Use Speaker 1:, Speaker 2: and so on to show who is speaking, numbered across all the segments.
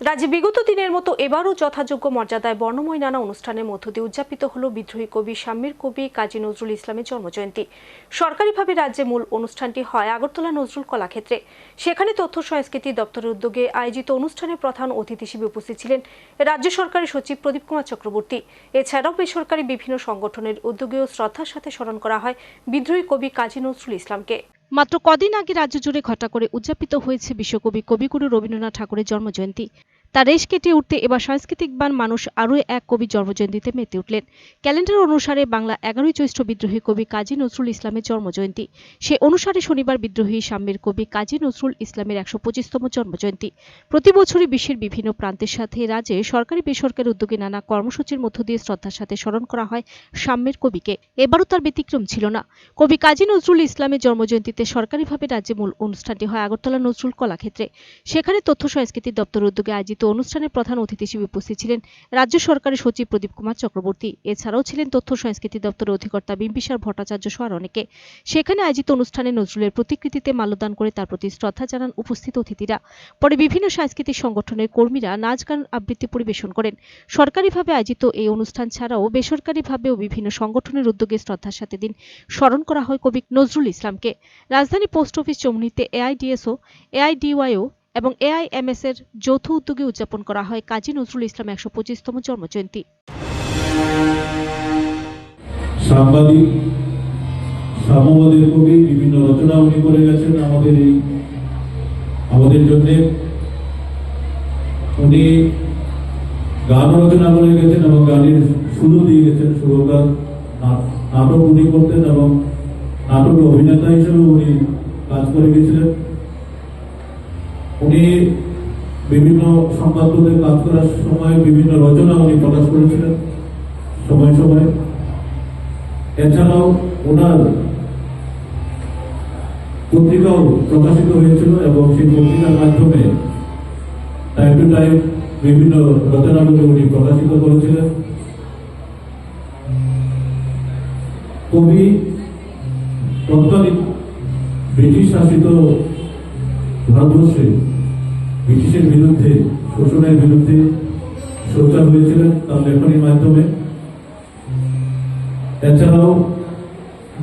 Speaker 1: রাজ্যে বিগত দিনের মতো এবারও যথাযোগ্য মর্যাদায় বর্ণময় নানা অনুষ্ঠানের মধ্য দিয়ে উদযাপিত হল বিদ্রোহী কবি শাম্মীর কবি কাজী নজরুল ইসলামের জন্মজয়ন্তী। সরকারিভাবে রাজ্যে মূল অনুষ্ঠানটি হয় আগরতলা নজরুল কলাক্ষেত্রে। সেখানে তথ্য সংস্কৃতি দপ্তরের উদ্যোগে আয়োজিত অনুষ্ঠানে প্রধান অতিথি হিসেবে উপস্থিত ছিলেন রাজ্য সরকারের সচিব প্রদীপ কুমার চক্রবর্তী। এছাড়াও বেসরকারি বিভিন্ন সংগঠনের উদ্যোগেও শ্রদ্ধার সাথে স্মরণ করা হয় বিদ্রোহী কবি কাজী নজরুল ইসলামকে। মাত্র কদিন আগে রাজ্য জুড়ে ঘটা করে উদযাপিত হয়েছে বিশ্বকবি কবিগুরু রবীন্দ্রনাথ ঠাকুরের জন্মজয়ন্তী। তার রেশ কেটে উঠতে এবার সাংস্কৃতিকবান মানুষ আরও এক কবি জন্মজয়ন্তীতে মেতে উঠলেন। ক্যালেন্ডার অনুসারে বাংলা এগারোই জ্যৈষ্ঠ বিদ্রোহী কবি কাজী নজরুল ইসলামের জন্মজয়ন্তী। সে অনুসারে শনিবার বিদ্রোহী সাম্যের কবি কাজী নজরুল ইসলামের একশো পঁচিশতম জন্মজয়ন্তী। প্রতি বছরই বিশ্বের বিভিন্ন প্রান্তের সাথে রাজ্যে সরকারি বেসরকারি উদ্যোগে নানা কর্মসূচির মধ্য দিয়ে শ্রদ্ধার সাথে স্মরণ করা হয় সাম্যের কবিকে। এবারও তার ব্যতিক্রম ছিল না। কবি কাজী নজরুল ইসলামের জন্মজয়ন্তীতে সরকারিভাবে রাজ্যে মূল অনুষ্ঠানটি হয় আগরতলা নজরুল কলাক্ষেত্রে। সেখানে তথ্য সংস্কৃতি দপ্তর উদ্যোগে আয়োজিত অনুষ্ঠানে প্রধান অতিথি হিসেবে উপস্থিত ছিলেন রাজ্য সরকারের সচিব প্রদীপ কুমার চক্রবর্তী। এছাড়াও ছিলেন তথ্য সংস্কৃতি দপ্তরের অধিকর্তা বিম্বিসার ভট্টাচার্য সহ আর অনেকে। সেখানে আয়োজিত অনুষ্ঠানে নজরুলের প্রতিকৃতিতে মাল্যদান করে তার প্রতি শ্রদ্ধা জানান উপস্থিত অতিথিরা। পরে বিভিন্ন সাংস্কৃতিক সংগঠনের কর্মীরা নাচ গান আবৃত্তি পরিবেশন করেন। সরকারিভাবে আয়োজিত এই অনুষ্ঠান ছাড়াও বেসরকারিভাবেও বিভিন্ন সংগঠনের উদ্যোগে শ্রদ্ধার সাথে দিন স্মরণ করা হয় কবি নজরুল ইসলামকে। রাজধানী পোস্ট অফিস চমনিতে এআইডিএসও এআইডিওয়াইও এবং এআইএমএস এর যৌথ উদ্যোগে উদযাপন করা হয় কাজী নজরুল ইসলাম একশো পঁচিশতম জন্মজয়ন্তী।
Speaker 2: সাংবাদিক, সাম্যবাদের কবি বিভিন্ন রচনা উনি করে গেছেন আমাদের এই, আমাদের জন্য। উনি গান রচনা করে গেছেন এবং গানের সুরও দিয়ে গেছেন সুরকার নাটক উনি করতেন এবং নাটক অভিনেতা হিসেবে উনি কাজ করে গেছিলেন। উনি বিভিন্ন সংবাদপত্রে কাজ করার সময় বিভিন্ন রচনা উনি প্রকাশ করেছিলেন, সময় সময়। এছাড়াও ওনার পত্রিকাও প্রকাশিত হয়েছিল এবং সেই পত্রিকার মাধ্যমে টাইম টু টাইম বিভিন্ন রচনাগুলি উনি প্রকাশিত করেছিলেন। কবি তৎকালীন ব্রিটিশ শাসিত ভারতবর্ষে ব্রিটিশের বিরুদ্ধে, শোষণের বিরুদ্ধে সোচ্চার হয়েছিলেন তার লেখনীর মাধ্যমে। এছাড়াও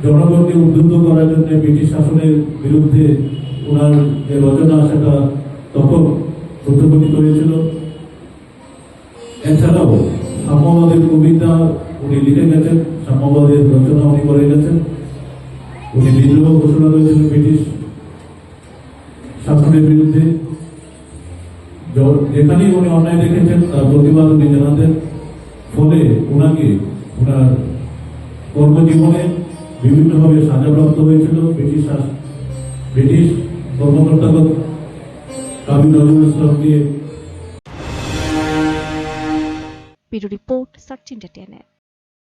Speaker 2: জনগণকে উদ্বুদ্ধ করার জন্য ব্রিটিশ শাসনের বিরুদ্ধে ওনার যে রচনা, সেটা তখন প্রতিফলিত হয়েছিল। এছাড়াও সাম্যবাদের কবিতা উনি লিখে গেছেন, সাম্যবাদের রচনা উনি করে গেছেন। উনি বিদ্রোহ ঘোষণা করেছিলেন ব্রিটিশ শাসনের বিরুদ্ধে। যেখানেই উনি অন্যায় দেখেছেন, তার প্রতিবাদ উনি জানাতেন ফলে ওনাকে, ওনার কর্মজীবনে বিভিন্নভাবে সাজাপ্রাপ্ত হয়েছিল ব্রিটিশ ব্রিটিশ কর্মকর্তাগত কাবি নজরুল ইসলামকে
Speaker 1: রিপোর্ট সার্চ এন্টারটেইনমেন্ট